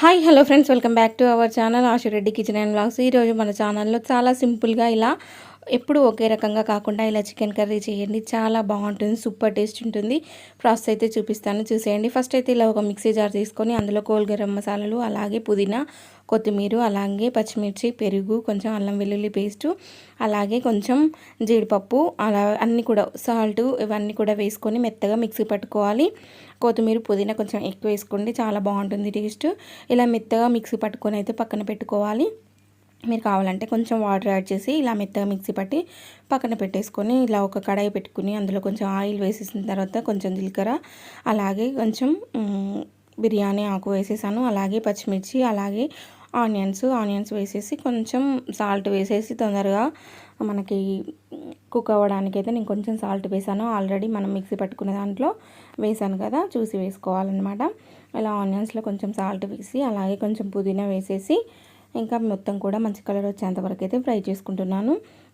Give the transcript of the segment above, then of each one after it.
Hi hello friends. Welcome back to our channel Ashu Reddy kitchen and blogs ఈరోజు మన ఛానల్లో చాలా సింపుల్గా ఇలా ఎప్పుడు ఒకే రకంగా కాకుండా ఇలా చికెన్ కర్రీ చేయండి. చాలా బాగుంటుంది సూపర్ టేస్ట్ ఉంటుంది. ప్రాసెస్ అయితే చూపిస్తాను చూసేయండి. ఫస్ట్ అయితే ఇలా ఒక మిక్సీ జార్ తీసుకొని అందులో కోల్ గరం మసాలాలు అలాగే పుదీనా కొత్తిమీర అలాగే పచ్చిమిర్చి పెరుగు కొంచెం అల్లం వెల్లుల్లి పేస్టు అలాగే కొంచెం జీడిపప్పు అలా అన్నీ కూడా సాల్ట్ ఇవన్నీ కూడా వేసుకొని మెత్తగా మిక్సీ పట్టుకోవాలి. కొత్తిమీర పుదీనా కొంచెం ఎక్కువ వేసుకోండి చాలా బాగుంటుంది టేస్ట్. ఇలా మెత్తగా మిక్సీ పట్టుకొని అయితే పక్కన పెట్టుకోవాలి. మీరు కావాలంటే కొంచెం వాటర్ యాడ్ చేసి ఇలా మెత్తగా మిక్సీ పట్టి పక్కన పెట్టేసుకొని ఇలా ఒక కడాయి పెట్టుకుని అందులో కొంచెం ఆయిల్ వేసేసిన తర్వాత కొంచెం జీలకర్ర అలాగే కొంచెం బిర్యానీ ఆకు వేసేసాను. అలాగే పచ్చిమిర్చి అలాగే ఆనియన్స్ ఆనియన్స్ వేసేసి కొంచెం సాల్ట్ వేసేసి తొందరగా మనకి కుక్ అవ్వడానికి అయితే నేను కొంచెం సాల్ట్ వేసాను. ఆల్రెడీ మనం మిక్సీ పట్టుకునే దాంట్లో వేసాను కదా చూసి వేసుకోవాలన్నమాట. ఇలా ఆనియన్స్లో కొంచెం సాల్ట్ వేసి అలాగే కొంచెం పుదీనా వేసేసి ఇంకా మొత్తం కూడా మంచి కలర్ వచ్చేంత వరకు అయితే ఫ్రై చేసుకుంటున్నాను.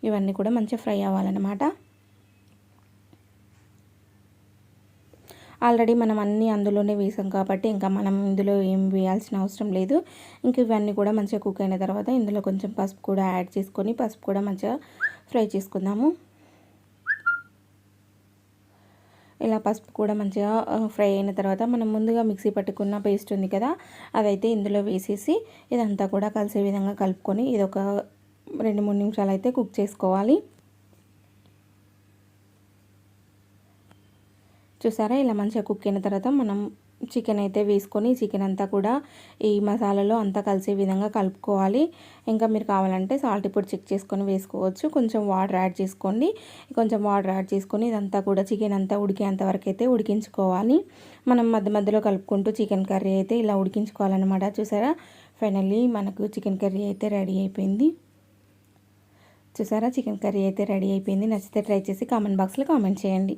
ఇవన్నీ కూడా మంచిగా ఫ్రై అవ్వాలన్నమాట. ఆల్రెడీ మనం అన్నీ అందులోనే వేసాం కాబట్టి ఇంకా మనం ఇందులో ఏం వేయాల్సిన అవసరం లేదు. ఇంక ఇవన్నీ కూడా మంచిగా కుక్ అయిన తర్వాత ఇందులో కొంచెం పసుపు కూడా యాడ్ చేసుకొని పసుపు కూడా మంచిగా ఫ్రై చేసుకుందాము. ఇలా పసుపు కూడా మంచిగా ఫ్రై అయిన తర్వాత మనం ముందుగా మిక్సీ పట్టుకున్న పేస్ట్ ఉంది కదా అదైతే ఇందులో వేసేసి ఇదంతా కూడా కలిసే విధంగా కలుపుకొని ఇది ఒక రెండు మూడు నిమిషాలు అయితే కుక్ చేసుకోవాలి. చూసారా? ఇలా మంచిగా కుక్ అయిన తర్వాత మనం చికెన్ అయితే వేసుకొని చికెన్ అంతా కూడా ఈ మసాలాలో అంతా కలిసే విధంగా కలుపుకోవాలి. ఇంకా మీరు కావాలంటే సాల్ట్ ఇప్పుడు చెక్ చేసుకొని వేసుకోవచ్చు. కొంచెం వాటర్ యాడ్ చేసుకోండి. కొంచెం వాటర్ యాడ్ చేసుకొని ఇదంతా కూడా చికెన్ అంతా ఉడికేంత వరకు అయితే ఉడికించుకోవాలి. మనం మధ్య మధ్యలో కలుపుకుంటూ చికెన్ కర్రీ అయితే ఇలా ఉడికించుకోవాలన్నమాట. చూసారా? ఫైనల్లీ మనకు చికెన్ కర్రీ అయితే రెడీ అయిపోయింది. చూసారా? చికెన్ కర్రీ అయితే రెడీ అయిపోయింది. నచ్చితే ట్రై చేసి కామెంట్ బాక్స్లో కామెంట్ చేయండి.